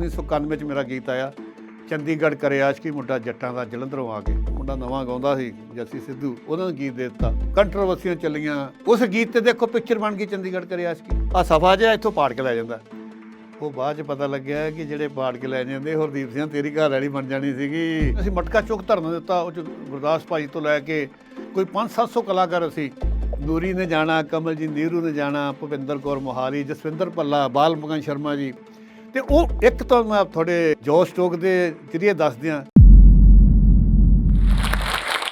1991 ਚ ਮੇਰਾ ਗੀਤ ਆਇਆ, ਚੰਡੀਗੜ੍ਹ ਕਰੇ ਆਸ਼ਕੀ ਮੁੰਡਾ ਜੱਟਾਂ ਦਾ ਜਲੰਧਰੋਂ ਆ ਕੇ। ਮੁੰਡਾ ਨਵਾਂ ਗਾਉਂਦਾ ਸੀ, ਜੱਸੀ ਸਿੱਧੂ, ਉਹਨਾਂ ਨੂੰ ਗੀਤ ਦੇ ਦਿੱਤਾ। ਕੰਟਰੋਵਰਸੀਆਂ ਚੱਲੀਆਂ। ਉਸ ਗੀਤ ਤੇ ਦੇਖੋ ਪਿਕਚਰ ਬਣ ਗਈ ਚੰਡੀਗੜ੍ਹ ਕਰੇ ਆਸ਼ਕੀ। ਆ ਸਫਾ ਜਿਹਾ ਇੱਥੋਂ ਪਾੜ ਕੇ ਲੈ ਜਾਂਦਾ। ਉਹ ਬਾਅਦ ਚ ਪਤਾ ਲੱਗਿਆ ਕਿ ਜਿਹੜੇ ਪਾੜ ਕੇ ਲੈ ਜਾਂਦੇ, ਹਰਦੀਪ ਸਿੰਘ ਤੇਰੀ ਘਰ ਵਾਲੀ ਬਣ ਜਾਣੀ ਸੀਗੀ। ਅਸੀਂ ਮਟਕਾ ਚੁੱਕ ਧਰਨਾ ਦਿੱਤਾ, ਉਹ 'ਚ ਗੁਰਦਾਸ ਭਾਈ ਤੋਂ ਲੈ ਕੇ ਕੋਈ 5-700 ਕਲਾਕਾਰ ਅਸੀਂ। ਨੂਰੀ ਨੇ ਜਾਣਾ, ਕਮਲਜੀਤ ਨੀਰੂ ਨੇ ਜਾਣਾ, ਭੁਪਿੰਦਰ ਕੌਰ ਮੋਹਾਲੀ, ਜਸਵਿੰਦਰ ਪੱਲਾ ਬਾਲ ਮਗਨ ਸ਼ਰਮਾ ਜੀ। ਤੇ ਉਹ ਇੱਕ ਤਾਂ ਮੈਂ ਤੁਹਾਡੇ ਜੋ ਸਟੋਕ ਦੇ ਜਰੀਏ ਦੱਸ ਦਿਆਂ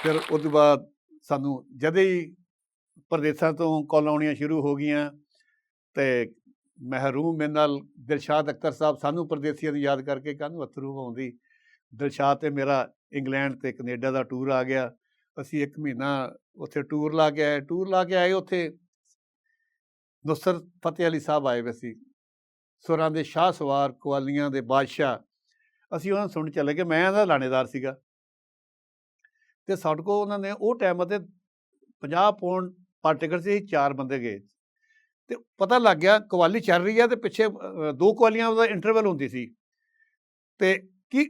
ਫਿਰ ਉਸ ਤੋਂ ਬਾਅਦ ਸਾਨੂੰ ਜਦੇ ਹੀ ਪ੍ਰਦੇਸ਼ਾਂ ਤੋਂ ਕਾਲਾਂ ਆਉਣੀਆਂ ਸ਼ੁਰੂ ਹੋ ਗਈਆਂ ਤੇ ਮਹਿਰੂਮ ਮੇਰੇ ਨਾਲ ਦਿਲਸ਼ਾਦ ਅਖਤਰ ਸਾਹਿਬ ਸਾਨੂੰ ਪਰਦੇਸੀਆਂ ਨੂੰ ਯਾਦ ਕਰਕੇ ਕਾਹਨੂੰ ਅਥਰੂ ਆਉਂਦੀ। ਦਿਲਸ਼ਾਦ ਤੇ ਮੇਰਾ ਇੰਗਲੈਂਡ ਤੇ ਕੈਨੇਡਾ ਦਾ ਟੂਰ ਆ ਗਿਆ। ਅਸੀਂ ਇੱਕ ਮਹੀਨਾ ਉੱਥੇ ਟੂਰ ਲਾ ਕੇ ਆਏ। ਟੂਰ ਲਾ ਕੇ ਆਏ ਉੱਥੇ ਨੁਸਰਤ ਫਤਿਹ ਅਲੀ ਸਾਹਿਬ ਆਏ ਵੇ ਸੀ। ਸੁਰਾਂ ਦੇ ਸ਼ਾਹ ਸਵਾਰ ਕਵਾਲੀਆਂ ਦੇ ਬਾਦਸ਼ਾਹ। ਅਸੀਂ ਉਹਨਾਂ ਨੂੰ ਸੁਣ ਚੱਲੇ ਗਏ। ਮੈਂ ਇਹਦਾ ਲਾਣੇਦਾਰ ਸੀਗਾ। ਤੇ ਸਾਡੇ ਕੋਲ ਉਹਨਾਂ ਨੇ ਉਹ ਟਾਈਮ ਅਤੇ 50 ਪੌਂਡ ਪਰ ਟਿਕਟ ਸੀ ਚਾਰ ਬੰਦੇ ਗਏ। ਤੇ ਪਤਾ ਲੱਗ ਗਿਆ ਕਵਾਲੀ ਚੱਲ ਰਹੀ ਹੈ ਤੇ ਪਿੱਛੇ ਦੋ ਕਵਾਲੀਆਂ ਦਾ ਇੰਟਰਵਲ ਹੁੰਦੀ ਸੀ। ਤੇ ਕੀ,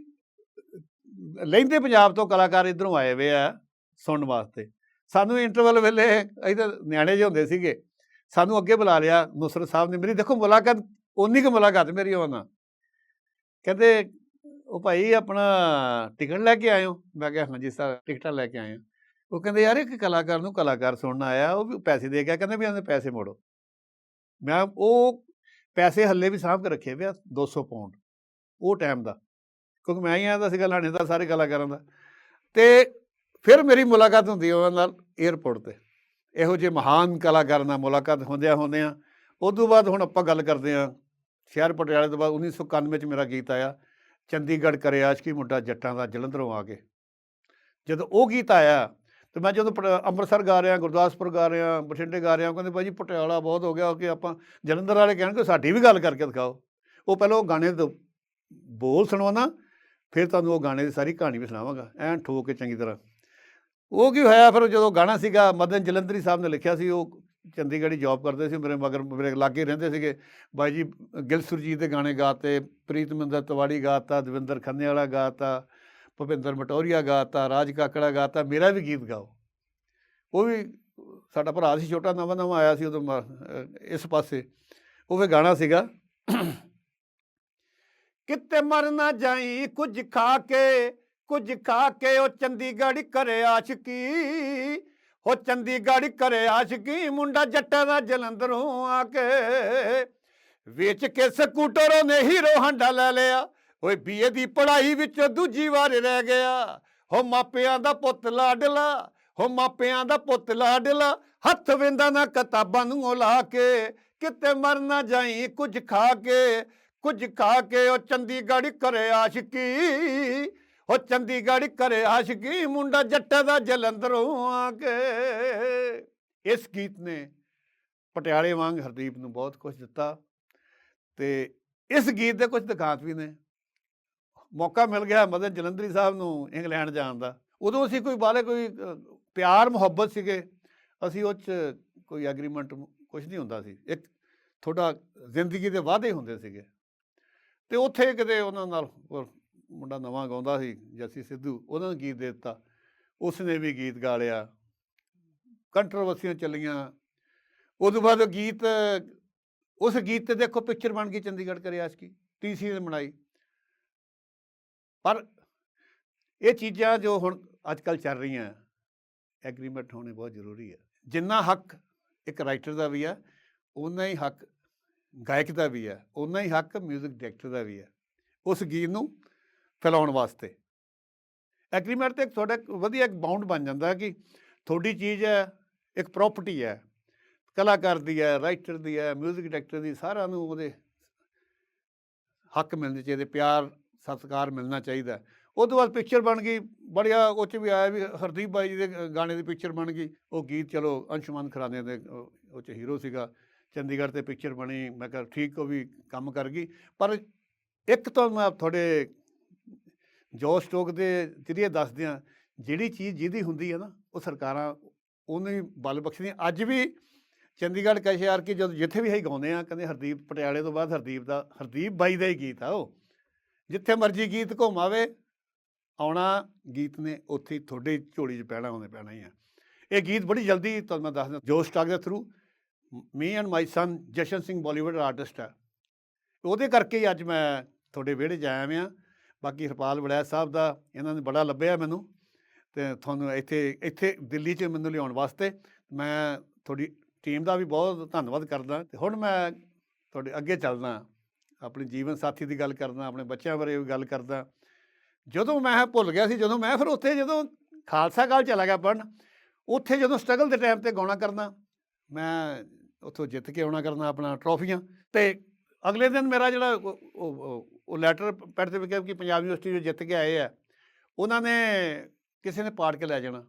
ਲੈਂਦੇ ਪੰਜਾਬ ਤੋਂ ਕਲਾਕਾਰ ਇਧਰੋਂ ਆਏ ਵੇ ਆ ਸੁਣਨ ਵਾਸਤੇ। ਸਾਨੂੰ ਇੰਟਰਵਲ ਵੇਲੇ ਅਸੀਂ ਤਾਂ ਨਿਆਣੇ ਜਿਹੇ ਹੁੰਦੇ ਸੀਗੇ। ਸਾਨੂੰ ਅੱਗੇ ਬੁਲਾ ਲਿਆ ਨੁਸਰਤ ਸਾਹਿਬ ਨੇ। ਮੇਰੀ ਦੇਖੋ ਮੁਲਾਕਾਤ ਉਨੀ ਕੁ ਮੁਲਾਕਾਤ ਮੇਰੀ ਉਹਨਾਂ ਨਾਲ। ਕਹਿੰਦੇ, ਉਹ ਭਾਈ ਆਪਣਾ ਟਿਕਟ ਲੈ ਕੇ ਆਇਓ। ਮੈਂ ਕਿਹਾ, ਹਾਂਜੀ ਸਰ, ਟਿਕਟਾਂ ਲੈ ਕੇ ਆਇਆ ਉਹ ਕਹਿੰਦੇ, ਯਾਰ ਇੱਕ ਕਲਾਕਾਰ ਨੂੰ ਕਲਾਕਾਰ ਸੁਣਨ ਆਇਆ, ਉਹ ਵੀ ਪੈਸੇ ਦੇ ਗਿਆ। ਕਹਿੰਦੇ ਵੀ ਉਹਨੇ ਪੈਸੇ ਮੋੜੋ। ਮੈਂ ਉਹ ਪੈਸੇ ਹੱਲੇ ਵੀ ਸਾਂਭ ਕੇ ਰੱਖੇ ਪਿਆ ਆ 200 ਪਾਉਂਡ ਉਹ ਟਾਈਮ ਦਾ। ਕਿਉਂਕਿ ਮੈਂ ਹੀ ਆਇਆ ਸੀਗਾ ਲਾਣੇ ਦਾ, ਸਾਰੇ ਕਲਾਕਾਰਾਂ ਦਾ। ਤੇ ਫਿਰ ਮੇਰੀ ਮੁਲਾਕਾਤ ਹੁੰਦੀ ਉਹਨਾਂ ਨਾਲ 에ਅਰਪੋਰਟ ਤੇ। ਇਹੋ ਜਿਹੇ ਮਹਾਨ ਕਲਾਕਾਰ ਨਾਲ ਮੁਲਾਕਾਤ ਹੁੰਦਿਆਂ ਹੁੰਦਿਆਂ ਉਸ ਤੋਂ ਬਾਅਦ ਹੁਣ ਆਪਾਂ ਗੱਲ ਕਰਦੇ ਹਾਂ ਸ਼ਹਿਰ ਪਟਿਆਲੇ ਤੋਂ ਬਾਅਦ 1991 ਚ ਮੇਰਾ ਗੀਤ ਆਇਆ, ਚੰਡੀਗੜ੍ਹ ਕਰੇ ਆਸ਼ਕੀ ਮੁੰਡਾ ਜੱਟਾਂ ਦਾ ਜਲੰਧਰੋਂ ਆ ਕੇ। ਜਦੋਂ ਉਹ ਗੀਤ ਆਇਆ, ਤੇ ਮੈਂ ਜਦੋਂ ਪਟ- ਅੰਮ੍ਰਿਤਸਰ ਗਾ ਰਿਹਾ, ਗੁਰਦਾਸਪੁਰ ਗਾ ਰਿਹਾ, ਬਠਿੰਡੇ ਗਾ ਰਿਹਾ, ਉਹ ਕਹਿੰਦੇ, ਭਾਈ ਜੀ, ਪਟਿਆਲਾ ਬਹੁਤ ਹੋ ਗਿਆ ਕਿ ਆਪਾਂ ਜਲੰਧਰ ਵਾਲੇ ਕਹਿਣਗੇ, ਸਾਡੀ ਵੀ ਗੱਲ ਕਰਕੇ ਦਿਖਾਓ। ਉਹ ਪਹਿਲਾਂ ਉਹ ਗਾਣੇ ਦੇ ਬੋਲ ਸੁਣਾਉਣਾ ਫਿਰ ਤੁਹਾਨੂੰ ਉਹ ਗਾਣੇ ਦੀ ਸਾਰੀ ਕਹਾਣੀ ਵੀ ਸੁਣਾਵਾਂਗਾ, ਐਨ ਠੋਕ ਕੇ ਚੰਗੀ ਤਰ੍ਹਾਂ। ਉਹ ਕੀ ਹੋਇਆ, ਫਿਰ ਜਦੋਂ ਗਾਣਾ ਸੀਗਾ, ਮਦਨ ਜਲੰਧਰੀ ਸਾਹਿਬ ਨੇ ਲਿਖਿਆ ਸੀ, ਉਹ ਚੰਡੀਗੜ੍ਹ ਹੀ ਜੌਬ ਕਰਦੇ ਸੀ, ਮੇਰੇ ਮਗਰ ਮੇਰੇ ਲਾਗੇ ਰਹਿੰਦੇ ਸੀਗੇ। ਬਾਈ ਜੀ, ਗਿਲ ਸੁਰਜੀਤ ਦੇ ਗਾਣੇ ਗਾਤੇ, ਪ੍ਰੀਤ ਪ੍ਰੀਤਮਿੰਦਰ ਤਵਾੜੀ ਗਾਤਾ, ਦਵਿੰਦਰ ਖੰਨੇ ਵਾਲਾ ਗਾਤਾ, ਭੁਪਿੰਦਰ ਮਟੌਰੀਆ ਗਾਤਾ, ਰਾਜ ਕਾਕੜਾ ਗਾਤਾ, ਮੇਰਾ ਵੀ ਗੀਤ ਗਾਓ। ਉਹ ਵੀ ਸਾਡਾ ਭਰਾ ਸੀ ਛੋਟਾ, ਨਵਾਂ ਨਵਾਂ ਆਇਆ ਸੀ ਉਦੋਂ ਮ- ਇਸ ਪਾਸੇ। ਉਹ ਵੀ ਗਾਣਾ ਸੀਗਾ। ਕਿਤੇ ਮਰ ਨਾ ਜਾਈ ਕੁਝ ਖਾ ਕੇ, ਕੁਝ ਖਾ ਕੇ ਉਹ ਚੰਡੀਗੜ੍ਹ ਕਰੇ ਆਸ਼ਕੀ। ਉਹ ਚੰਡੀਗੜ੍ਹ ਕਰੇ ਆਸ਼ਕੀ ਮੁੰਡਾ ਜੱਟਾਂ ਦਾ ਜਲੰਧਰੋਂ ਆ ਕੇ। ਵੇਚ ਕੇ ਸਕੂਟਰ ਉਹਨੇ ਹੀਰੋ ਹਾਂਡਾ ਲੈ ਲਿਆ। ਓਏ ਬੀਏ ਦੀ ਪੜ੍ਹਾਈ ਵਿੱਚ ਦੂਜੀ ਵਾਰ ਰਹਿ ਗਿਆ। ਹੋ ਮਾਪਿਆਂ ਦਾ ਪੁੱਤ ਲਾਡਲਾ ਹੋ ਮਾਪਿਆਂ ਦਾ ਪੁੱਤ ਲਾਡਲਾ ਹੱਥ ਵਿੰਦਾ ਨਾ ਕਿਤਾਬਾਂ ਨੂੰ ਉਹ ਕੇ, ਕਿਤੇ ਮਰ ਨਾ ਜਾਈ ਕੁਝ ਖਾ ਕੇ। ਕੁਝ ਖਾ ਕੇ ਉਹ ਚੰਡੀਗੜ੍ਹ ਕਰੇ ਆਸ਼ਕੀ ਉਹ ਚੰਡੀਗੜ੍ਹ ਕਰੇ ਆਸ਼ਕੀ, ਮੁੰਡਾ ਜੱਟਾ ਦਾ ਜਲੰਧਰੋਂ ਆ ਕੇ। ਇਸ ਗੀਤ ਨੇ ਪਟਿਆਲੇ ਵਾਂਗ ਹਰਦੀਪ ਨੂੰ ਬਹੁਤ ਕੁਝ ਦਿੱਤਾ ਤੇ ਇਸ ਗੀਤ ਦੇ ਕੁਝ ਦਿਖਾਂਤ ਵੀ ਨੇ। ਮੌਕਾ ਮਿਲ ਗਿਆ ਮਦਨ ਜਲੰਧਰੀ ਸਾਹਿਬ ਨੂੰ ਇੰਗਲੈਂਡ ਜਾਣ ਦਾ। ਉਦੋਂ ਅਸੀਂ ਕੋਈ ਬਾਲੇ ਕੋਈ ਪਿਆਰ, ਮੁਹੱਬਤ ਸੀਗੇ। ਅਸੀਂ ਉਹ 'ਚ ਕੋਈ ਐਗਰੀਮੈਂਟ ਕੁਝ ਨਹੀਂ ਹੁੰਦਾ ਸੀ। ਇੱਕ ਥੋੜਾ ਜ਼ਿੰਦਗੀ ਦੇ ਵਾਅਦੇ ਹੁੰਦੇ ਸੀਗੇ। ਤੇ ਉੱਥੇ ਕਿਤੇ ਉਹਨਾਂ ਨਾਲ ਮੁੰਡਾ ਨਵਾਂ ਗਾਉਂਦਾ ਸੀ, ਜੱਸੀ ਸਿੱਧੂ, ਉਹਨਾਂ ਨੂੰ ਗੀਤ ਦੇ ਦਿੱਤਾ। ਉਸਨੇ ਵੀ ਗੀਤ ਗਾ ਲਿਆ। ਕੰਟਰੋਵਰਸੀਆਂ ਚੱਲੀਆਂ। ਉਦੋਂ ਬਾਅਦ ਗੀਤ, ਉਸ ਗੀਤ ਤੇ ਦੇਖੋ ਪਿਕਚਰ ਬਣ ਗਈ ਚੰਡੀਗੜ੍ਹ ਕਰੇ ਆਸ਼ਕੀ ਟੀਸੀ ਨੇ ਬਣਾਈ। ਪਰ ਇਹ ਚੀਜ਼ਾਂ ਜੋ ਹੁਣ ਅੱਜ ਕੱਲ ਚੱਲ ਰਹੀਆਂ ਐਗਰੀਮੈਂਟ ਹੋਣੇ ਬਹੁਤ ਜ਼ਰੂਰੀ ਹੈ। ਜਿੰਨਾ ਹੱਕ ਇੱਕ ਰਾਈਟਰ ਦਾ ਵੀ ਹੈ ਉਨਾ ਹੀ ਹੱਕ ਗਾਇਕ ਦਾ ਵੀ ਹੈ ਉਨਾ ਹੀ ਹੱਕ 뮤직 ਡਾਇਰੈਕਟਰ ਦਾ ਵੀ ਹੈ। ਉਸ ਗੀਤ ਨੂੰ ਫੈਲਾਉਣ ਵਾਸਤੇ। ਐਗਰੀਮੈਂਟ ਤੇ ਇੱਕ ਤੁਹਾਡਾ ਵਧੀਆ ਇੱਕ ਬਾਉਂਡ ਬਣ ਜਾਂਦਾ ਕਿ ਤੁਹਾਡੀ ਚੀਜ਼ ਹੈ, ਇੱਕ ਪ੍ਰਾਪਰਟੀ ਹੈ, ਕਲਾਕਾਰ ਦੀ ਹੈ ਰਾਈਟਰ ਦੀ ਹੈ 뮤직 ਡਾਇਰੈਕਟਰ ਦੀ, ਸਾਰਿਆਂ ਨੂੰ ਉਹਦੇ ਹੱਕ ਮਿਲਣੇ ਚਾਹੀਦੇ, ਪਿਆਰ, ਸਤਿਕਾਰ ਮਿਲਣਾ ਚਾਹੀਦਾ। ਉਹ ਤੋਂ ਬਾਅਦ ਪਿਕਚਰ ਬਣ ਗਈ, ਬੜਿਆ ਉਹ 'ਚ ਵੀ ਆਇਆ ਵੀ ਹਰਦੀਪ ਬਾਈ ਜੀ ਦੇ ਗਾਣੇ ਦੀ ਪਿਕਚਰ ਬਣ ਗਈ, ਉਹ ਗੀਤ ਚਲੋ ਅੰਸ਼ੁਮਨ ਖਰਾਨੇ ਦੇ, ਉਹ 'ਚ ਹੀਰੋ ਸੀਗਾ। ਚੰਡੀਗੜ੍ਹ ਤੇ ਪਿਕਚਰ ਬਣੀ, ਮੈਂ ਕਿਹਾ ਠੀਕ, ਉਹ ਵੀ ਕੰਮ ਕਰ ਗਈ। ਪਰ ਇੱਕ ਤਾਂ ਮੈਂ ਤੁਹਾਡੇ ਜੋਸ਼ ਸਟੋਕ ਦੇ ਜਰੀਏ ਦੱਸਦੇ ਦਿਆਂ ਜਿਹੜੀ ਚੀਜ਼ ਜਿਹਦੀ ਹੁੰਦੀ ਹੈ ਨਾ, ਉਹ ਸਰਕਾਰਾਂ ਉਹਨੂੰ ਹੀ ਬਲ ਬਖਸ਼ਦੀਆਂ ਅੱਜ ਵੀ ਚੰਡੀਗੜ੍ਹ ਕਸ਼ਿਆਰ ਕੀ ਜਦੋਂ ਜਿੱਥੇ ਵੀ ਅਸੀਂ ਗਾਉਂਦੇ ਆ, ਕਹਿੰਦੇ ਹਰਦੀਪ ਪਟਿਆਲੇ ਤੋਂ ਬਾਅਦ ਹਰਦੀਪ ਦਾ, ਹਰਦੀਪ ਬਾਈ ਦਾ ਹੀ ਗੀਤ ਆ ਉਹ। ਜਿੱਥੇ ਮਰਜ਼ੀ ਗੀਤ ਘੁੰਮਾਵੇ, ਆਉਣਾ ਗੀਤ ਨੇ ਉੱਥੇ ਹੀ ਤੁਹਾਡੇ ਝੋਲੀ 'ਚ ਪੈਣਾ, ਉਹਨੇ ਪੈਣਾ ਹੀ ਆ। ਇਹ ਗੀਤ ਬੜੀ ਜਲਦੀ ਤੁਹਾਨੂੰ ਮੈਂ ਦੱਸਦਾ, ਜੋ ਸਟਾਕ ਦੇ through me and my son Jashan Singh Bollywood artist ਹੈ ਉਹਦੇ ਕਰਕੇ ਹੀ ਅੱਜ ਮੈਂ ਤੁਹਾਡੇ ਵਿਹੜੇ 'ਚ ਆਇਆ ਹਾਂ ਬਾਕੀ ਹਰਪਾਲ ਵੜੈਤ ਸਾਹਿਬ ਦਾ ਇਹਨਾਂ ਨੇ ਬੜਾ ਲੱਭਿਆ ਮੈਨੂੰ ਤੇ ਤੁਹਾਨੂੰ ਇੱਥੇ ਇੱਥੇ ਦਿੱਲੀ 'ਚ ਮੈਨੂੰ ਲਿਆਉਣ ਵਾਸਤੇ ਮੈਂ ਤੁਹਾਡੀ ਟੀਮ ਦਾ ਵੀ ਬਹੁਤ ਧੰਨਵਾਦ ਕਰਦਾ ਤੇ ਹੁਣ ਮੈਂ ਤੁਹਾਡੇ ਅੱਗੇ ਚੱਲਦਾ, ਆਪਣੇ ਜੀਵਨ ਸਾਥੀ ਦੀ ਗੱਲ ਕਰਦਾ, ਆਪਣੇ ਬੱਚਿਆਂ ਬਾਰੇ ਵੀ ਗੱਲ ਕਰਦਾ। ਜਦੋਂ ਮੈਂ ਭੁੱਲ ਗਿਆ ਸੀ, ਜਦੋਂ ਮੈਂ ਫਿਰ ਉੱਥੇ ਜਦੋਂ ਖਾਲਸਾ ਕਾਲ ਚਲਾ ਗਿਆ ਪੜਨ ਉੱਥੇ ਜਦੋਂ ਸਟਰਗਲ ਦੇ ਟਾਈਮ ਤੇ ਗਾਉਣਾ ਕਰਨਾ, ਮੈਂ ਉੱਥੋਂ ਜਿੱਤ ਕੇ ਆਉਣਾ ਕਰਨਾ, ਆਪਣਾ ਟਰੋਫੀਆਂ ਤੇ ਅਗਲੇ ਦਿਨ ਮੇਰਾ ਜਿਹੜਾ ਉਹ- ਲੈਟਰ ਪੈਡ ਤੇ ਵਿਕਿਆ ਕਿ ਪੰਜਾਬ ਯੂਨੀਵਰਸਿਟੀ ਜੋ ਜਿੱਤ ਕੇ ਆਏ ਆ, ਉਹਨਾਂ ਨੇ ਕਿਸੇ ਨੇ ਪਾੜ ਕੇ ਲੈ ਜਾਣਾ।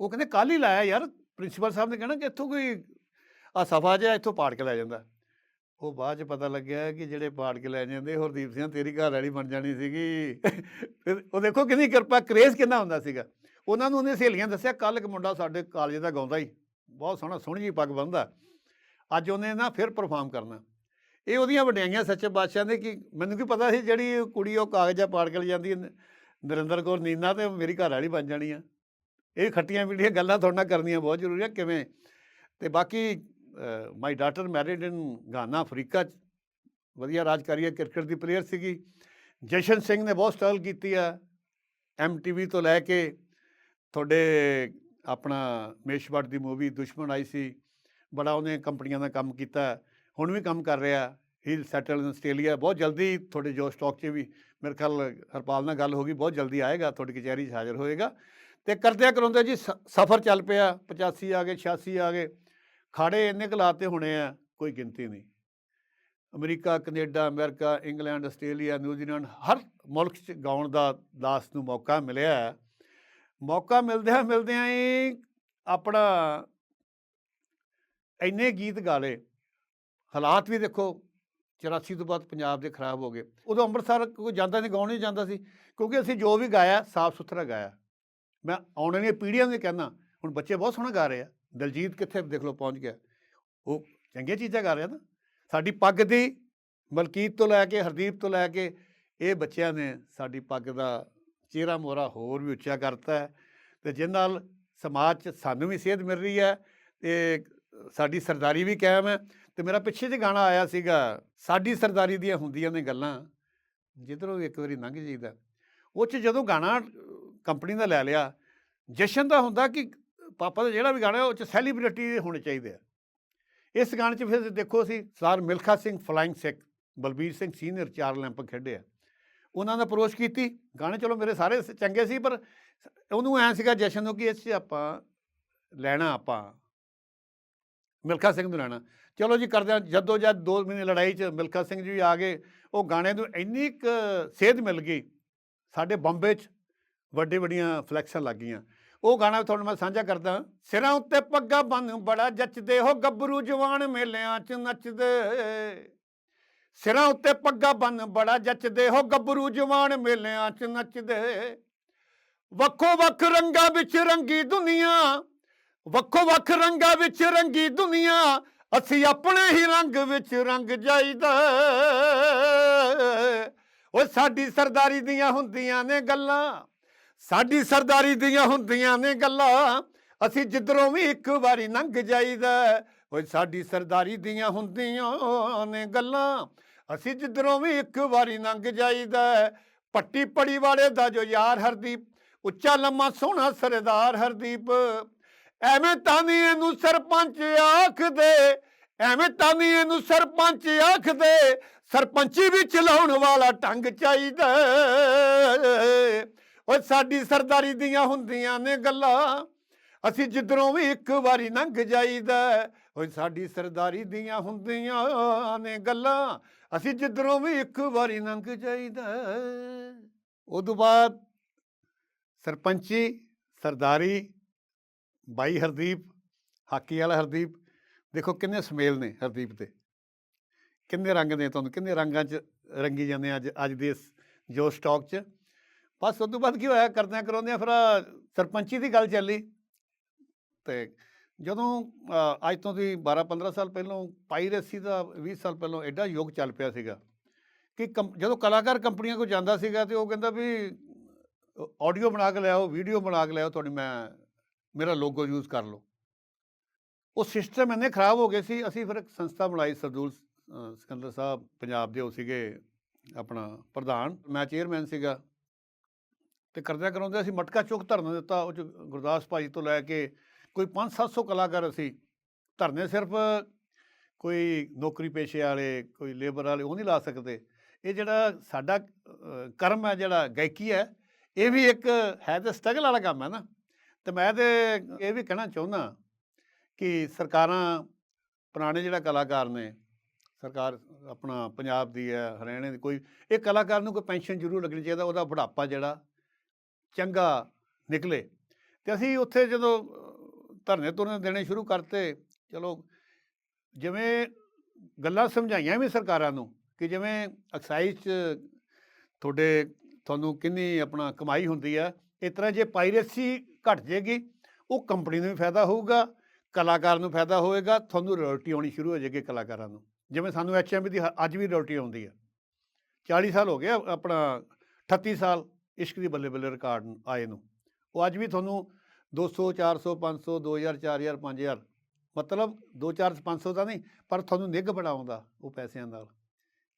ਉਹ ਕਹਿੰਦੇ ਕੱਲ ਹੀ ਲਾਇਆ ਯਾਰ, ਪ੍ਰਿੰਸੀਪਲ ਸਾਹਿਬ ਨੇ ਕਹਿਣਾ ਕਿ ਇੱਥੋਂ ਕੋਈ ਆ ਸਫਾ ਜਿਹਾ ਇੱਥੋਂ ਪਾੜ ਕੇ ਲੈ ਜਾਂਦਾ। ਉਹ ਬਾਅਦ ਚ ਪਤਾ ਲੱਗਿਆ ਕਿ ਜਿਹੜੇ ਪਾੜ ਕੇ ਲੈ ਜਾਂਦੇ, ਹਰਦੀਪ ਸਿੰਘ ਤੇਰੀ ਘਰ ਵਾਲੀ ਬਣ ਜਾਣੀ ਸੀਗੀ। ਫਿਰ ਉਹ ਦੇਖੋ ਕਿੰਨੀ ਕਿਰਪਾ, ਕਰੇਜ਼ ਕਿੰਨਾ ਹੁੰਦਾ ਸੀਗਾ। ਉਹਨਾਂ ਨੂੰ ਉਹਨੇ ਸਹੇਲੀਆਂ ਦੱਸਿਆ ਕੱਲ ਇੱਕ ਮੁੰਡਾ ਸਾਡੇ ਕਾਲਜ ਦਾ ਗਾਉਂਦਾ ਹੀ ਬਹੁਤ ਸੋਹਣਾ, ਸੋਹਣੀ ਜਿਹੀ ਪੱਗ ਬੰਨਦਾ ਅੱਜ ਉਹਨੇ ਨਾ ਫਿਰ ਪਰਫਾਰਮ ਕਰਨਾ। ਇਹ ਉਹਦੀਆਂ ਵਡਿਆਈਆਂ ਸੱਚੇ ਬਾਦਸ਼ਾਹ ਦੇ ਕਿ ਮੈਨੂੰ ਕੀ ਪਤਾ ਸੀ ਜਿਹੜੀ ਕੁੜੀ ਉਹ ਕਾਗਜ਼ਾਂ ਪਾੜ ਕੇ ਲੈ ਜਾਂਦੀ ਹੈ, ਨਰਿੰਦਰ ਕੌਰ ਨੀਨਾ ਤੇ ਮੇਰੀ ਘਰ ਵਾਲੀ ਬਣ ਜਾਣੀ ਆ। ਇਹ ਖੱਟੀਆਂ ਮਿੱਠੀਆਂ ਗੱਲਾਂ ਤੁਹਾਡੇ ਨਾਲ ਕਰਨੀਆਂ ਬਹੁਤ ਜ਼ਰੂਰੀ ਆ ਕਿਵੇਂ? ਤੇ ਬਾਕੀ ਮਾਈ ਡਾਟਰ ਮੈਰਿਡ ਇਨ ਗਾਨਾ ਅਫਰੀਕਾ 'ਚ ਵਧੀਆ ਰਾਜਕਾਰੀ ਹੈ ਕ੍ਰਿਕਟ ਦੀ ਪਲੇਅਰ ਸੀਗੀ। ਜਸ਼ਨ ਸਿੰਘ ਨੇ ਬਹੁਤ ਸਟਰਗਲ ਕੀਤੀ ਆ ਐਮਟੀਵੀ ਤੋਂ ਲੈ ਕੇ ਤੁਹਾਡੇ ਆਪਣਾ ਮੇਸ਼ ਭੱਟ ਦੀ ਮੂਵੀ ਦੁਸ਼ਮਣ ਆਈ ਸੀ। ਬੜਾ ਉਹਨੇ ਕੰਪਨੀਆਂ ਦਾ ਕੰਮ ਕੀਤਾ। ਹੁਣ ਵੀ ਕੰਮ ਕਰ ਰਿਹਾ, ਹੀ ਸੈਟਲ ਇਨ ਆਸਟ੍ਰੇਲੀਆ ਬਹੁਤ ਜਲਦੀ ਤੁਹਾਡੇ ਜੋ ਸਟਾਕ 'ਚ ਵੀ ਮੇਰੇ ਖਿਆਲ ਹਰਪਾਲ ਨਾਲ ਗੱਲ ਹੋ ਗਈ, ਬਹੁਤ ਜਲਦੀ ਆਏਗਾ, ਤੁਹਾਡੀ ਕਚਹਿਰੀ 'ਚ ਹਾਜ਼ਰ ਹੋਏਗਾ। ਤੇ ਕਰਦਿਆਂ ਕਰਾਉਂਦੇ ਜੀ ਸਫ਼ਰ ਚੱਲ ਪਿਆ 85 ਆ ਗਏ 86 ਆ ਗਏ, ਖਾੜੇ ਇੰਨੇ ਕੁ ਲਾਤੇ ਹੋਣੇ ਆ, ਕੋਈ ਗਿਣਤੀ ਨਹੀਂ। America, Canada, America, England, Australia New Zealand ਹਰ ਮੁਲਕ 'ਚ ਗਾਉਣ ਦਾ ਦਾਸ ਨੂੰ ਮੌਕਾ ਮਿਲਿਆ ਮੌਕਾ ਮਿਲਦਿਆਂ ਮਿਲਦਿਆਂ ਹੀ ਆਪਣਾ ਇੰਨੇ ਗੀਤ ਗਾ ਲਏ। ਹਾਲਾਤ ਵੀ ਦੇਖੋ 84 ਤੋਂ ਬਾਅਦ ਪੰਜਾਬ ਦੇ ਖਰਾਬ ਹੋ ਗਏ। ਉਦੋਂ ਅੰਮ੍ਰਿਤਸਰ ਕੋਈ ਜਾਂਦਾ ਨਹੀਂ, ਗਾਉਣ ਨਹੀਂ ਜਾਂਦਾ ਸੀ, ਕਿਉਂਕਿ ਅਸੀਂ ਜੋ ਵੀ ਗਾਇਆ, ਸਾਫ਼ ਸੁਥਰਾ ਗਾਇਆ। ਮੈਂ ਆਉਣ ਵਾਲੀਆਂ ਪੀੜ੍ਹੀਆਂ ਨੂੰ ਕਹਿੰਦਾ, ਹੁਣ ਬੱਚੇ ਬਹੁਤ ਸੋਹਣਾ ਗਾ ਰਹੇ ਆ, ਦਲਜੀਤ ਕਿੱਥੇ ਦੇਖ ਲਓ ਪਹੁੰਚ ਗਿਆ। ਉਹ ਚੰਗੀਆਂ ਚੀਜ਼ਾਂ ਗਾ ਰਿਹਾ ਨਾ। ਸਾਡੀ ਪੱਗ ਦੀ ਮਲਕੀਤ ਤੋਂ ਲੈ ਕੇ ਹਰਦੀਪ ਤੋਂ ਲੈ ਕੇ ਇਹ ਬੱਚਿਆਂ ਨੇ ਸਾਡੀ ਪੱਗ ਦਾ ਚਿਹਰਾ ਮੋਰਾ ਹੋਰ ਵੀ ਉੱਚਾ ਕਰਤਾ ਹੈ ਤੇ ਜਿਸ ਨਾਲ ਸਮਾਜ 'ਚ ਸਾਨੂੰ ਵੀ ਸੇਧ ਮਿਲ ਰਹੀ ਹੈ ਤੇ ਸਾਡੀ ਸਰਦਾਰੀ ਵੀ ਕਾਇਮ ਹੈ। ਤੇ ਮੇਰਾ ਪਿੱਛੇ ਜੇ ਗਾਣਾ ਆਇਆ ਸੀਗਾ, ਸਾਡੀ ਸਰਦਾਰੀ ਦੀਆਂ ਹੁੰਦੀਆਂ ਨੇ ਗੱਲਾਂ, ਜਿੱਧਰੋਂ ਇੱਕ ਵਾਰੀ ਲੰਘ ਜਾਈਦਾ। ਉਹ 'ਚ ਜਦੋਂ ਗਾਣਾ ਕੰਪਨੀ ਦਾ ਲੈ ਲਿਆ, ਜਸ਼ਨ ਦਾ ਹੁੰਦਾ ਕਿ ਪਾਪਾ ਦਾ ਜਿਹੜਾ ਵੀ ਗਾਣਾ ਉਹ 'ਚ ਸੈਲੀਬ੍ਰਿਟੀ ਹੋਣੇ ਚਾਹੀਦੇ ਆ। ਇਸ ਗਾਣੇ 'ਚ ਫਿਰ ਦੇਖੋ ਅਸੀਂ, sir Milkha Singh, flying Sikh, Balbir Singh senior ਚਾਰ ਲੈਂਪ ਖੇਡੇ ਆ। ਉਹਨਾਂ ਦਾ ਅਪਰੋਚ ਕੀਤੀ। ਗਾਣੇ ਚਲੋ ਮੇਰੇ ਸਾਰੇ ਚੰਗੇ ਸੀ, ਪਰ ਉਹਨੂੰ ਐ ਸੀਗਾ ਜਸ਼ਨ ਨੂੰ ਕਿ ਇਸ 'ਚ ਆਪਾਂ ਲੈਣਾ ਆਪਾਂ। ਮਿਲਖਾ ਸਿੰਘ ਨੂੰ ਲੈਣਾ। ਚਲੋ ਜੀ, ਕਰਦੇ ਜਦੋਂ ਜਦ ਦੋ ਮਹੀਨੇ ਲੜਾਈ 'ਚ ਮਿਲਖਾ ਸਿੰਘ ਜੀ ਆ ਗਏ, ਉਹ ਗਾਣੇ ਨੂੰ ਇੰਨੀ ਕੁ ਸੇਧ ਮਿਲ ਗਈ ਸਾਡੇ ਬੰਬੇ 'ਚ, ਵੱਡੇ ਵੱਡੀਆਂ ਫਲੈਕਸਾਂ ਲੱਗ ਗਈਆਂ। ਉਹ ਗਾਣਾ ਤੁਹਾਨੂੰ ਮੈਂ ਸਾਂਝਾ ਕਰਦਾ, ਸਿਰਾਂ ਉੱਤੇ ਪੱਗਾ ਬੰਨ ਬੜਾ ਜੱਚਦੇ ਹੋ, ਗੱਭਰੂ ਜਵਾਨ ਮੇਲਿਆਂ 'ਚ ਨੱਚਦੇ। ਸਿਰਾਂ ਉੱਤੇ ਪੱਗਾ ਬੰਨ ਬੜਾ ਜੱਚਦੇ ਹੋ, ਗੱਭਰੂ ਜਵਾਨ ਮੇਲਿਆਂ 'ਚ ਨੱਚਦੇ। ਵੱਖੋ ਵੱਖ ਰੰਗਾਂ ਵਿੱਚ ਰੰਗੀ ਦੁਨੀਆ ਵੱਖੋ ਵੱਖ ਰੰਗਾਂ ਵਿੱਚ ਰੰਗੀ ਦੁਨੀਆ, ਅਸੀਂ ਆਪਣੇ ਹੀ ਰੰਗ ਵਿੱਚ ਰੰਗ ਜਾਈਦਾ। ਉਹ ਸਾਡੀ ਸਰਦਾਰੀ ਦੀਆਂ ਹੁੰਦੀਆਂ ਨੇ ਗੱਲਾਂ, ਸਾਡੀ ਸਰਦਾਰੀ ਦੀਆਂ ਹੁੰਦੀਆਂ ਨੇ ਗੱਲਾਂ, ਅਸੀਂ ਜਿੱਧਰੋਂ ਵੀ ਇੱਕ ਵਾਰੀ ਲੰਘ ਜਾਈਦਾ, ਓਏ, ਸਾਡੀ ਸਰਦਾਰੀ ਦੀਆਂ ਹੁੰਦੀਆਂ ਨੇ ਗੱਲਾਂ, ਅਸੀਂ ਜਿੱਧਰੋਂ ਵੀ ਇੱਕ ਵਾਰੀ ਲੰਘ ਜਾਈਦਾ। ਪੱਟੀ ਪੜੀ ਵਾਲੇ ਦਾ ਜੋ ਯਾਰ ਹਰਦੀਪ, ਉੱਚਾ ਲੰਮਾ ਸੋਹਣਾ ਸਰਦਾਰ ਹਰਦੀਪ ਐਵੇਂ ਤਾਂ ਨਹੀਂ ਇਹਨੂੰ ਸਰਪੰਚ ਆਖਦੇ, ਐਵੇਂ ਤਾਂ ਨਹੀਂ ਇਹਨੂੰ ਸਰਪੰਚ ਆਖਦੇ, ਸਰਪੰਚੀ ਵੀ ਚਲਾਉਣ ਵਾਲਾ ਢੰਗ ਚਾਹੀਦਾ ਓਏ ਸਾਡੀ ਸਰਦਾਰੀ ਦੀਆਂ ਹੁੰਦੀਆਂ ਨੇ ਗੱਲਾਂ, ਅਸੀਂ ਜਿੱਧਰੋਂ ਵੀ ਇੱਕ ਵਾਰੀ ਲੰਘ ਜਾਈਦਾ ਓਏ ਸਾਡੀ ਸਰਦਾਰੀ ਦੀਆਂ ਹੁੰਦੀਆਂ ਨੇ ਗੱਲਾਂ, ਅਸੀਂ ਜਿੱਧਰੋਂ ਵੀ ਇੱਕ ਵਾਰੀ ਲੰਘ ਜਾਈਦਾ ਉਦੋਂ ਬਾਅਦ ਸਰਪੰਚੀ, ਸਰਦਾਰੀ ਬਾਈ ਹਰਦੀਪ, ਹਾਕੀ ਵਾਲਾ ਹਰਦੀਪ, ਦੇਖੋ ਕਿੰਨੇ ਸਮੇਲ ਨੇ ਹਰਦੀਪ ਤੇ ਕਿੰਨੇ ਰੰਗ ਨੇ ਤੁਹਾਨੂੰ, ਕਿੰਨੇ ਰੰਗਾਂ 'ਚ ਰੰਗੀ ਜਾਂਦੇ ਅੱਜ ਅੱਜ ਦੇ ਇਸ ਜੋ ਸਟਾਕ 'ਚ। ਬਸ ਉਸ ਤੋਂ ਬਾਅਦ ਕੀ ਹੋਇਆ, ਕਰਦਿਆਂ ਕਰਾਉਂਦਿਆਂ ਫਿਰ ਸਰਪੰਚੀ ਦੀ ਗੱਲ ਚੱਲੀ। ਤੇ ਜਦੋਂ ਅੱਜ ਤੋਂ ਦੀ 12 15 ਸਾਲ ਪਹਿਲਾਂ ਪਾਈਰੇਸੀ ਦਾ 20 ਸਾਲ ਪਹਿਲਾਂ ਐਡਾ ਯੁੱਗ ਚੱਲ ਪਿਆ ਸੀਗਾ ਕਿ ਕੰਪ- ਜਦੋਂ ਕਲਾਕਾਰ ਕੰਪਨੀਆਂ ਕੋਲ ਜਾਂਦਾ ਸੀਗਾ ਤੇ ਉਹ ਕਹਿੰਦਾ ਵੀ ਆਡੀਓ ਬਣਾ ਕੇ ਲਿਆਓ ਵੀਡੀਓ ਬਣਾ ਕੇ ਲਿਆਓ ਤੁਹਾਡੀ ਮੈਂ ਮੇਰਾ ਲੋਗੋ ਯੂਜ਼ ਕਰ ਲਓ। ਉਹ ਸਿਸਟਮ ਇੰਨੇ ਖਰਾਬ ਹੋ ਗਏ ਸੀ, ਅਸੀਂ ਫਿਰ ਇੱਕ ਸੰਸਥਾ ਬਣਾਈ ਸਰਦੂਲ ਸਿਕੰਦਰ ਸਾਹਿਬ ਪੰਜਾਬ ਦੇ, ਉਹ ਸੀਗੇ ਆਪਣਾ ਪ੍ਰਧਾਨ। ਮੈਂ ਚੇਅਰਮੈਨ ਸੀਗਾ। ਤੇ ਕਰਦਿਆਂ ਕਰਾਉਂਦੇ ਅਸੀਂ ਮਟਕਾ ਚੁੱਕ ਧਰਨਾ ਦਿੱਤਾ, ਉਹ 'ਚ ਗੁਰਦਾਸ ਭਾਈ ਤੋਂ ਲੈ ਕੇ ਕੋਈ 5-700 ਕਲਾਕਾਰ ਅਸੀਂ ਧਰਨੇ ਸਿਰਫ ਕੋਈ ਨੌਕਰੀ ਪੇਸ਼ੇ ਵਾਲੇ, ਕੋਈ ਲੇਬਰ ਵਾਲੇ ਉਹ ਨਹੀਂ ਲਾ ਸਕਦੇ। ਇਹ ਜਿਹੜਾ ਸਾਡਾ ਕਰਮ ਹੈ, ਜਿਹੜਾ ਗਾਇਕੀ ਹੈ, ਇਹ ਵੀ ਇੱਕ ਹੈ ਤੇ ਸਟਰਗਲ ਵਾਲਾ ਕੰਮ ਹੈ ਨਾ। ਤੇ ਮੈਂ ਤੇ ਇਹ ਵੀ ਕਹਿਣਾ ਚਾਹੁੰਦਾ ਕਿ ਸਰਕਾਰਾਂ ਪੁਰਾਣੇ ਜਿਹੜਾ ਕਲਾਕਾਰ ਨੇ, ਸਰਕਾਰ ਆਪਣਾ ਪੰਜਾਬ ਦੀ ਹੈ, ਹਰਿਆਣੇ ਦੀ ਕੋਈ, ਇਹ ਕਲਾਕਾਰ ਨੂੰ ਕੋਈ ਪੈਨਸ਼ਨ ਜ਼ਰੂਰ ਲੱਗਣੀ ਚਾਹੀਦਾ, ਉਹਦਾ ਬੁਢਾਪਾ ਜਿਹੜਾ ਚੰਗਾ ਨਿਕਲੇ। ਤੇ ਅਸੀਂ ਉੱਥੇ ਜਦੋਂ ਧਰਨੇ ਤੁਰਨੇ ਦੇਣੇ ਸ਼ੁਰੂ ਕਰਤੇ, ਚਲੋ ਜਿਵੇਂ ਗੱਲਾਂ ਸਮਝਾਈਆਂ ਵੀ ਸਰਕਾਰਾਂ ਨੂੰ ਕਿ ਜਿਵੇਂ ਐਕਸਾਈਜ਼ 'ਚ ਤੁਹਾਡੇ, ਤੁਹਾਨੂੰ ਕਿੰਨੀ ਆਪਣਾ ਕਮਾਈ ਹੁੰਦੀ ਆ ਇਸ ਤਰ੍ਹਾਂ ਜੇ ਪਾਇਰੇਸੀ ਘਟ ਜੇਗੀ ਉਹ ਕੰਪਨੀ ਨੂੰ ਵੀ ਫਾਇਦਾ ਹੋਊਗਾ, ਕਲਾਕਾਰ ਨੂੰ ਫਾਇਦਾ ਹੋਏਗਾ, ਤੁਹਾਨੂੰ ਰਾਇਲਟੀ ਆਉਣੀ ਸ਼ੁਰੂ ਹੋ ਜਾਏਗੀ ਕਲਾਕਾਰਾਂ ਨੂੰ। ਜਿਵੇਂ ਸਾਨੂੰ ਐਚਐਮਵੀ ਦੀ ਅੱਜ ਵੀ ਰਾਇਲਟੀ ਆਉਂਦੀ ਹੈ 40 ਸਾਲ ਹੋ ਗਏ ਆਪਣਾ 38 ਸਾਲ ਇਸ਼ਕ ਦੀ ਬੱਲੇ ਬੱਲੇ ਰਿਕਾਰਡ ਆਏ ਨੂੰ। ਉਹ ਅੱਜ ਵੀ ਤੁਹਾਨੂੰ 200 400 500 2000 4000 5000 ਮਤਲਬ 2 4 500 ਦਾ ਨਹੀਂ, ਪਰ ਤੁਹਾਨੂੰ ਨਿੱਘ ਬੜਾ ਆਉਂਦਾ ਉਹ ਪੈਸਿਆਂ ਨਾਲ।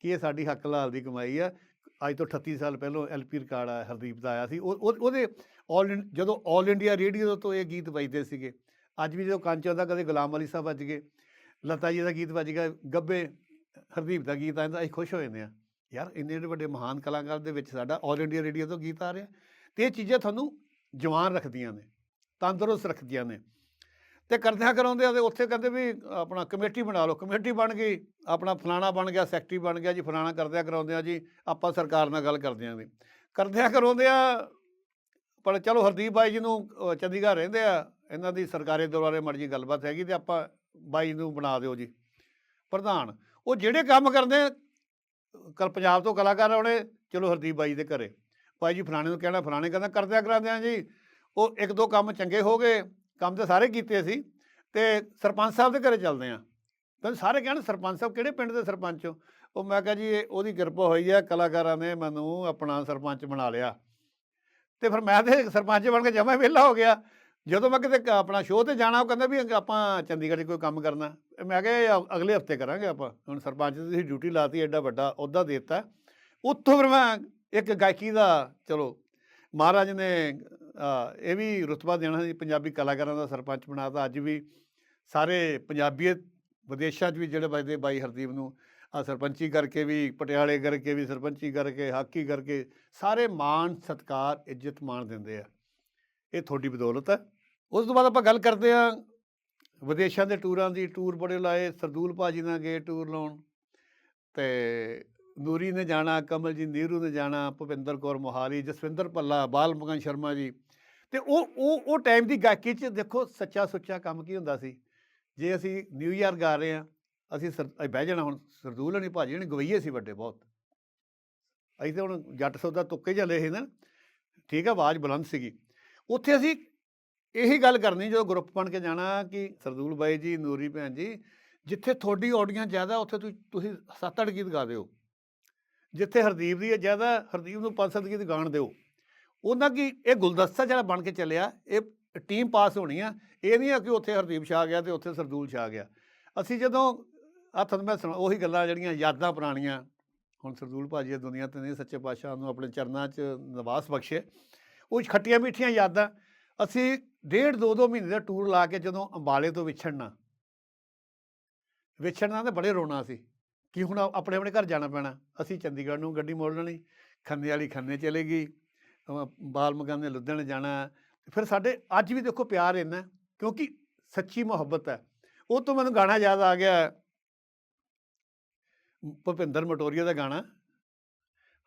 ਕਿ ਇਹ ਸਾਡੀ ਹੱਕ ਲਾਲ ਦੀ ਕਮਾਈ ਆ? ਅੱਜ ਤੋਂ 38 ਸਾਲ ਪਹਿਲਾਂ ਐਲਪੀ ਰਿਕਾਰਡ ਆਇਆ, ਹਰਦੀਪ ਦਾ ਆਇਆ ਸੀ। ਉਹ, ਉਹ- ਉਹਦੇ ਆਲ ਜਦੋਂ ਆਲ ਇੰਡੀਆ ਰੇਡੀਓ ਤੋਂ ਇਹ ਗੀਤ ਵੱਜਦੇ ਸੀਗੇ, ਅੱਜ ਵੀ ਜਦੋਂ ਕੰਚ ਆਉਂਦਾ ਕਦੇ ਗੁਲਾਮ ਅਲੀ ਸਾਹਿਬ ਵੱਜ ਗਏ, ਲਤਾ ਜੀ ਦਾ ਗੀਤ ਵੱਜ ਗਿਆ, ਗੱਬੇ ਹਰਦੀਪ ਦਾ ਗੀਤ ਆਉਂਦਾ ਅਸੀਂ ਖੁਸ਼ ਹੋ ਜਾਂਦੇ ਆ ਯਾਰ ਇੰਨੇ ਜਿਹੜੇ ਵੱਡੇ ਮਹਾਨ ਕਲਾਕਾਰ ਦੇ ਵਿੱਚ ਸਾਡਾ ਆਲ ਇੰਡੀਆ ਰੇਡੀਓ ਤੋਂ ਗੀਤ ਆ ਰਿਹਾ ਤੇ ਇਹ ਚੀਜ਼ਾਂ ਤੁਹਾਨੂੰ ਜਵਾਨ ਰੱਖਦੀਆਂ ਨੇ, ਤੰਦਰੁਸਤ ਰੱਖਦੀਆਂ ਨੇ। ਤੇ ਕਰਦਿਆਂ ਕਰਾਉਂਦੇ ਆ ਉੱਥੇ ਕਹਿੰਦੇ ਵੀ ਆਪਣਾ ਕਮੇਟੀ ਬਣਾ ਲਓ, ਕਮੇਟੀ ਬਣ ਗਈ, ਆਪਣਾ ਫਲਾਣਾ ਬਣ ਗਿਆ, ਸੈਕਟਰੀ ਬਣ ਗਿਆ ਜੀ, ਫਲਾਣਾ ਕਰਦਿਆਂ ਕਰਾਉਂਦੇ ਆ ਜੀ, ਆਪਾਂ ਸਰਕਾਰ ਨਾਲ ਗੱਲ ਕਰਦੇ ਆਂ ਵੀ ਕਰਦਿਆਂ ਕਰਾਉਂਦੇ ਆ ਪਰ ਚਲੋ ਹਰਦੀਪ ਬਾਈ ਜੀ ਨੂੰ ਚੰਡੀਗੜ੍ਹ ਰਹਿੰਦੇ ਆ, ਇਹਨਾਂ ਦੀ ਸਰਕਾਰੀ ਦੌਰਾਰੇ ਮਰਜ਼ੀ ਗੱਲਬਾਤ ਹੈਗੀ ਤੇ ਆਪਾਂ ਬਾਈ ਨੂੰ ਬਣਾ ਦਿਓ ਜੀ। ਪ੍ਰਧਾਨ, ਉਹ ਜਿਹੜੇ ਕੰਮ ਕਰਦੇ ਕਲ ਪੰਜਾਬ ਤੋਂ ਕਲਾਕਾਰ ਆਉਣੇ, ਚਲੋ ਹਰਦੀਪ ਬਾਈ ਦੇ ਘਰੇ। ਬਾਈ ਜੀ ਫਲਾਣੇ ਨੂੰ ਕਹਿਣਾ, ਫਲਾਣੇ ਕਹਿੰਦਾ ਕਰਦਿਆਂ ਕਰਾਉਂਦੇ ਆ ਜੀ, ਉਹ ਇੱਕ ਦੋ ਕੰਮ ਚੰਗੇ ਹੋ ਗਏ ਕੰਮ ਤਾਂ ਸਾਰੇ ਕੀਤੇ ਸੀ, ਤੇ ਸਰਪੰਚ ਸਾਹਿਬ ਦੇ ਘਰੇ ਚੱਲਦੇ ਆ ਤਾਂ ਸਾਰੇ ਕਹਿਣ ਸਰਪੰਚ ਸਾਹਿਬ ਕਿਹੜੇ ਪਿੰਡ ਦੇ ਸਰਪੰਚ ਹੋ? ਉਹ ਮੈਂ ਕਿਹਾ ਜੀ, ਇਹ ਉਹਦੀ ਕਿਰਪਾ ਹੋਈ ਆ, ਕਲਾਕਾਰਾਂ ਨੇ ਮੈਨੂੰ ਆਪਣਾ ਸਰਪੰਚ ਬਣਾ ਲਿਆ। ਤੇ ਫਿਰ ਮੈਂ ਤੇ ਸਰਪੰਚ ਬਣ ਕੇ ਜਮਾ ਵਿਹਲਾ ਹੋ ਗਿਆ। ਜਦੋਂ ਮੈਂ ਕਿਤੇ ਆਪਣਾ ਸ਼ੋਅ ਤੇ ਜਾਣਾ, ਉਹ ਕਹਿੰਦਾ ਵੀ ਆਪਾਂ ਚੰਡੀਗੜ੍ਹ 'ਚ ਕੋਈ ਕੰਮ ਕਰਨਾ। ਇਹ ਮੈਂ ਕਿਹਾ, ਇਹ ਅਗਲੇ ਹਫ਼ਤੇ ਕਰਾਂਗੇ ਆਪਾਂ। ਹੁਣ ਸਰਪੰਚ ਦੀ ਤੁਸੀਂ ਡਿਊਟੀ ਲਾਤੀ, ਐਡਾ ਵੱਡਾ ਅਹੁਦਾ ਦੇ ਦਿੱਤਾ। ਉੱਥੋਂ ਫਿਰ ਮੈਂ ਇੱਕ ਗਾਇਕੀ ਦਾ, ਚਲੋ, ਮਹਾਰਾਜ ਨੇ ਇਹ ਵੀ ਰੁਤਬਾ ਦੇਣਾ ਸੀ, ਪੰਜਾਬੀ ਕਲਾਕਾਰਾਂ ਦਾ ਸਰਪੰਚ ਬਣਾਤਾ ਅੱਜ ਵੀ ਸਾਰੇ ਪੰਜਾਬੀਅਤ ਵਿਦੇਸ਼ਾਂ 'ਚ ਵੀ ਜਿਹੜੇ ਵੱਜਦੇ ਬਾਈ ਹਰਦੀਪ ਨੂੰ ਆ ਸਰਪੰਚੀ ਕਰਕੇ ਵੀ, ਪਟਿਆਲੇ ਕਰਕੇ ਵੀ, ਸਰਪੰਚੀ ਕਰਕੇ, ਹਾਕੀ ਕਰਕੇ ਸਾਰੇ ਮਾਣ, ਸਤਕਾਰ, ਇੱਜ਼ਤ, ਮਾਣ ਦਿੰਦੇ ਆ। ਇਹ ਤੁਹਾਡੀ ਬਦੌਲਤ ਹੈ। ਉਸ ਤੋਂ ਬਾਅਦ ਆਪਾਂ ਗੱਲ ਕਰਦੇ ਆ ਵਿਦੇਸ਼ਾਂ ਦੇ ਟੂਰਾਂ ਦੀ। ਟੂਰ ਬੜੇ ਲਾਏ, ਸਰਦੂਲ ਭਾਜੀ ਨਾਲ ਗਏ ਟੂਰ ਲਾਉਣ। ਤੇ ਨੂਰੀ ਨੇ ਜਾਣਾ, ਕਮਲਜੀਤ ਨੀਰੂ ਨੇ ਜਾਣਾ, ਭੁਪਿੰਦਰ ਕੌਰ ਮੋਹਾਲੀ, ਜਸਵਿੰਦਰ ਭੱਲਾ, ਬਾਲ ਮੁਕਨ ਸ਼ਰਮਾ ਜੀ ਤੇ ਉਹ ਉਹ ਉਹ ਟਾਈਮ ਦੀ ਗਾਇਕੀ 'ਚ ਦੇਖੋ ਸੱਚਾ ਸੁੱਚਾ ਕੰਮ ਕੀ ਹੁੰਦਾ ਸੀ? ਜੇ ਅਸੀਂ ਨਿਊ ਇਅਰ ਗਾ ਰਹੇ ਆ ਅਸੀਂ ਸਰ ਬਹਿ ਜਾਣਾ ਹੁਣ, ਸਰਦੂਲ ਨਹੀਂ ਭਾਜੀ ਨੇ ਗਵਈਏ ਸੀ ਵੱਡੇ ਬਹੁਤ। ਅਸੀਂ ਤਾਂ ਹੁਣ ਜੱਟ ਸੌਦਾ ਤੁੱਕੇ ਚੱਲੇ ਸੀ ਨਾ, ਠੀਕ ਆ, ਆਵਾਜ਼ ਬੁਲੰਦ ਸੀਗੀ। ਉੱਥੇ ਅਸੀਂ ਇਹੀ ਗੱਲ ਕਰਨੀ, ਜਦੋਂ ਗਰੁੱਪ ਬਣ ਕੇ ਜਾਣਾ ਕਿ ਸਰਦੂਲ ਬਾਈ ਜੀ, ਨੂਰੀ ਭੈਣ ਜੀ, ਜਿੱਥੇ ਤੁਹਾਡੀ ਆਡੀਅנס ਜ਼ਿਆਦਾ, ਉੱਥੇ ਤੁਸੀਂ ਤੁਸੀਂ ਸੱਤ ਅੱਠ ਗੀਤ ਗਾ ਦਿਓ। ਜਿੱਥੇ ਹਰਦੀਪ ਦੀ ਹੈ ਜ਼ਿਆਦਾ, ਹਰਦੀਪ ਨੂੰ ਪੰਜ ਸੱਤ ਗੀਤ ਗਾਣ ਦਿਓ। ਉਹਨਾਂ ਕੀ ਇਹ ਗੁਲਦਸਤਾ ਜਿਹੜਾ ਬਣ ਕੇ ਚੱਲਿਆ, ਇਹ ਟੀਮ ਪਾਸ ਹੋਣੀ ਆ। ਇਹ ਨਹੀਂ ਆ ਕਿ ਉੱਥੇ ਹਰਦੀਪ ਸ਼ਾਹ ਗਿਆ ਤੇ ਉੱਥੇ ਸਰਦੂਲ ਸ਼ਾਹ ਗਿਆ। ਅਸੀਂ ਜਦੋਂ ਹੱਥ ਮੈਂ ਸੁਣਾ, ਉਹੀ ਗੱਲਾਂ ਜਿਹੜੀਆਂ ਯਾਦਾਂ ਪੁਰਾਣੀਆਂ, ਹੁਣ ਸਰਦੂਲ ਭਾਜੀ ਇਹ ਦੁਨੀਆ ਤੇ ਨਹੀਂ, ਸੱਚੇ ਪਾਤਸ਼ਾਹ ਨੂੰ ਆਪਣੇ ਚਰਨਾਂ 'ਚ ਨਿਵਾਸ ਬਖਸ਼ੇ, ਉਹ ਖੱਟੀਆਂ ਮਿੱਠੀਆਂ ਯਾਦਾਂ। ਅਸੀਂ ਡੇਢ ਦੋ ਦੋ ਮਹੀਨੇ ਦਾ ਟੂਰ ਲਾ ਕੇ ਜਦੋਂ ਅੰਬਾਲੇ ਤੋਂ ਵਿਛੜਨਾ ਵਿਛੜਨਾ ਤੇ ਬੜੇ ਰੋਣਾ ਸੀ ਕਿ ਹੁਣ ਆਪਣੇ ਆਪਣੇ ਘਰ ਜਾਣਾ ਪੈਣਾ। ਅਸੀਂ ਚੰਡੀਗੜ੍ਹ ਨੂੰ ਗੱਡੀ ਮੋੜ ਲੈਣੀ ਖੰਨੇ ਵਾਲੀ ਖੰਨੇ ਚਲੇ ਗਈ। ਬਾਲ ਮਗਾਨੇ ਨੇ ਲੁਧਿਆਣੇ ਜਾਣਾ ਫਿਰ ਸਾਡੇ ਅੱਜ ਵੀ ਦੇਖੋ ਪਿਆਰ ਇੰਨਾ ਕਿਉਂਕਿ ਸੱਚੀ ਮੁਹੱਬਤ ਹੈ। ਉਹ ਤੋਂ ਮੈਨੂੰ ਗਾਣਾ ਯਾਦ ਆ ਗਿਆ ਭੁਪਿੰਦਰ ਮਟੋਰੀਆ ਦਾ ਗਾਣਾ।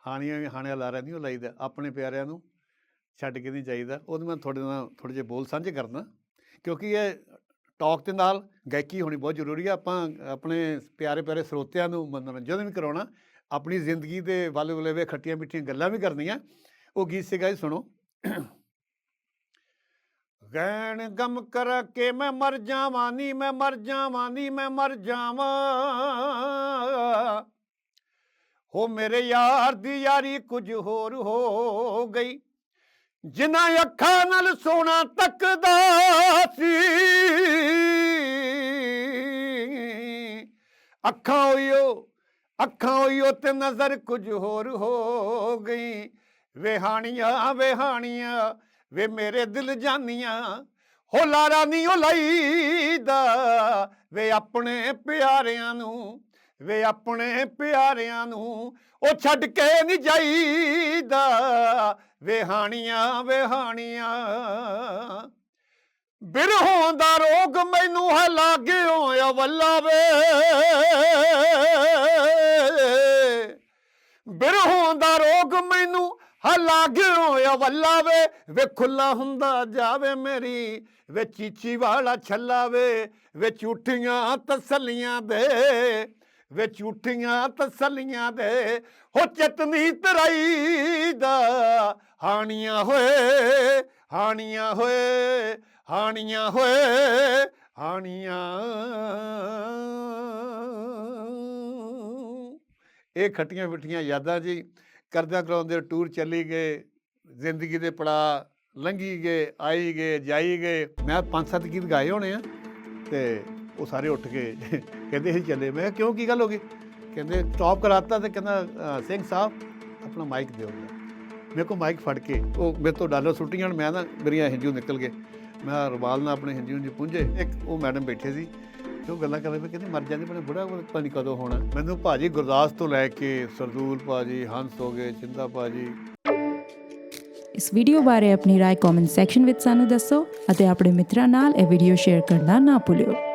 ਹਾਣੀਆਂ ਵੀ ਹਾਣਿਆ ਲਾਰਾ ਨਹੀਂ ਉਹ ਲਾਈਦਾ, ਆਪਣੇ ਪਿਆਰਿਆਂ ਨੂੰ ਛੱਡ ਕੇ ਨਹੀਂ ਚਾਹੀਦਾ ਉਹਦੇ ਮੈਂ ਤੁਹਾਡੇ ਨਾਲ ਥੋੜੇ ਜਿਹੇ ਬੋਲ ਸਾਂਝੇ ਕਰਨਾ ਕਿਉਂਕਿ ਇਹ ਟਾਕ ਦੇ ਨਾਲ ਗਾਇਕੀ ਹੋਣੀ ਬਹੁਤ ਜ਼ਰੂਰੀ ਹੈ। ਆਪਾਂ ਆਪਣੇ ਪਿਆਰੇ ਪਿਆਰੇ ਸਰੋਤਿਆਂ ਨੂੰ ਮਨੋਰੰਜਨ ਵੀ ਕਰਾਉਣਾ, ਆਪਣੀ ਜ਼ਿੰਦਗੀ ਦੇ ਵੱਲ ਵਲੇਵੇ ਖੱਟੀਆਂ ਮਿੱਠੀਆਂ ਗੱਲਾਂ ਵੀ ਕਰਨੀਆਂ। ਉਹ ਗੀਤ ਸੀਗਾ ਜੀ ਸੁਣੋ। ਗੈਣ ਗਮ ਕਰ ਕੇ ਮੈਂ ਮਰ ਜਾਵਾਂ, ਨੀ ਮੈਂ ਮਰ ਜਾਵਾਂ, ਨੀ ਮੈਂ ਮਰ ਜਾਵਾਂ। ਹੋ ਮੇਰੇ ਯਾਰ ਦੀ ਯਾਰੀ ਕੁਝ ਹੋਰ ਹੋ ਗਈ। ਜਿਨ੍ਹਾਂ ਅੱਖਾਂ ਨਾਲ ਸੋਨਾ ਤੱਕਦਾ ਸੀ। ਅੱਖਾਂ ਹੋਈਓ ਅੱਖਾਂ ਹੋਈਓ ਤੇ ਨਜ਼ਰ ਕੁਝ ਹੋਰ ਹੋ ਗਈ। ਵੇਹਾਣੀਆਂ ਵੇਹਾਣੀਆਂ, ਵੇ ਮੇਰੇ ਦਿਲ ਜਾਨੀਆਂ, ਹੋ ਲਾਰਾ ਨਹੀਂ ਉਹ ਲਈਦਾ। ਵੇ ਆਪਣੇ ਪਿਆਰਿਆਂ ਨੂੰ, ਵੇ ਆਪਣੇ ਪਿਆਰਿਆਂ ਨੂੰ ਉਹ ਛੱਡ ਕੇ ਨਹੀਂ ਜਾਈਦਾ। ਵੇਹਾਣੀਆਂ ਵੇਹਾਣੀਆਂ ਬਿਰਹੋਂ ਦਾ ਰੋਗ ਮੈਨੂੰ ਹੈ ਲਾਗਿਓ ਆ ਵੇ। ਬਿਰਹੋਂ ਦਾ ਰੋਗ ਮੈਨੂੰ ਹੈ ਲਾਗਿਓ ਆ ਵੱਲਾ ਵੇ ਵੇ ਖੁੱਲਾ ਹੁੰਦਾ ਜਾਵੇ ਮੇਰੀ, ਵੇ ਚੀਚੀ ਵਾਲਾ ਛੱਲਾ ਵੇ ਵੇ ਝੂਠੀਆਂ ਤਸੱਲੀਆਂ ਦੇ, ਵੇ ਝੂਠੀਆਂ ਤਸੱਲੀਆਂ ਦੇ, ਹੋ ਚਤਨੀ ਤਰਾਈ ਦਾ, ਹਾਣੀਆਂ ਹੋਏ ਹਾਣੀਆਂ ਹੋਏ ਹਾਣੀਆਂ ਹੋਏ, ਹਾਣੀਆਂ। ਇਹ ਖੱਟੀਆਂ ਮਿੱਠੀਆਂ ਯਾਦਾਂ ਜੀ। ਕਰਦਿਆਂ ਕਰਾਉਂਦੇ ਟੂਰ ਚੱਲੀ ਗਏ, ਜ਼ਿੰਦਗੀ ਦੇ ਪੜਾ ਲੰਘੀ ਗਏ, ਆਈ ਗਏ, ਜਾਈ ਗਏ। ਮੈਂ ਪੰਜ ਸੱਤ ਗੀਤ ਗਾਏ ਹੋਣੇ ਆ ਤੇ ਉਹ ਸਾਰੇ ਉੱਠ ਕੇ ਕਹਿੰਦੇ ਅਸੀਂ ਚੱਲੇ। ਮੈਂ ਕਿਹਾ, ਕਿਉਂ? ਕੀ ਗੱਲ ਹੋ ਗਈ? ਕਹਿੰਦੇ ਸਟਾਪ ਕਰਾਤਾ ਤੇ ਕਹਿੰਦਾ ਸਿੰਘ ਸਾਹਿਬ, ਆਪਣਾ ਮਾਈਕ ਦਿਓ ਮੇਰੇ ਕੋਲ ਮਾਈਕ ਫੜ ਕੇ ਉਹ ਮੇਰੇ ਤੋਂ ਡਾਲਰ ਸੁੱਟੀਆਂ, ਮੈਂ ਨਾ ਮੇਰੀਆਂ ਹਿੰਜੂ ਨਿਕਲ ਗਏ। ਮੈਂ ਰੁਮਾਲ ਨਾਲ ਆਪਣੇ ਹਿੰਜੂ ਜੀ ਪੁੰਝੇ। ਇੱਕ ਉਹ ਮੈਡਮ ਬੈਠੇ ਸੀ ਤੇ ਉਹ ਗੱਲਾਂ ਕਰਦੇ ਪਏ ਕਹਿੰਦੇ ਮਰ ਜਾਂਦੇ ਬਣੇ ਬੁੜਾ ਪਤਾ ਨਹੀਂ ਕਦੋਂ ਹੋਣਾ ਮੈਨੂੰ ਭਾਜੀ ਗੁਰਦਾਸ ਤੋਂ ਲੈ ਕੇ ਸਰਦੂਲ ਭਾਜੀ ਹੰਸ ਹੋ ਗਏ ਚਿੰਦਾ ਭਾਜੀ ਇਸ ਵੀਡੀਓ ਬਾਰੇ ਆਪਣੀ رائے ਕਮੈਂਟ ਸੈਕਸ਼ਨ ਵਿੱਚ ਸਾਨੂੰ ਦੱਸੋ ਅਤੇ ਆਪਣੇ ਮਿੱਤਰਾਂ ਨਾਲ ਇਹ ਵੀਡੀਓ ਸ਼ੇਅਰ ਕਰਨਾ ਨਾ ਭੁੱਲਿਓ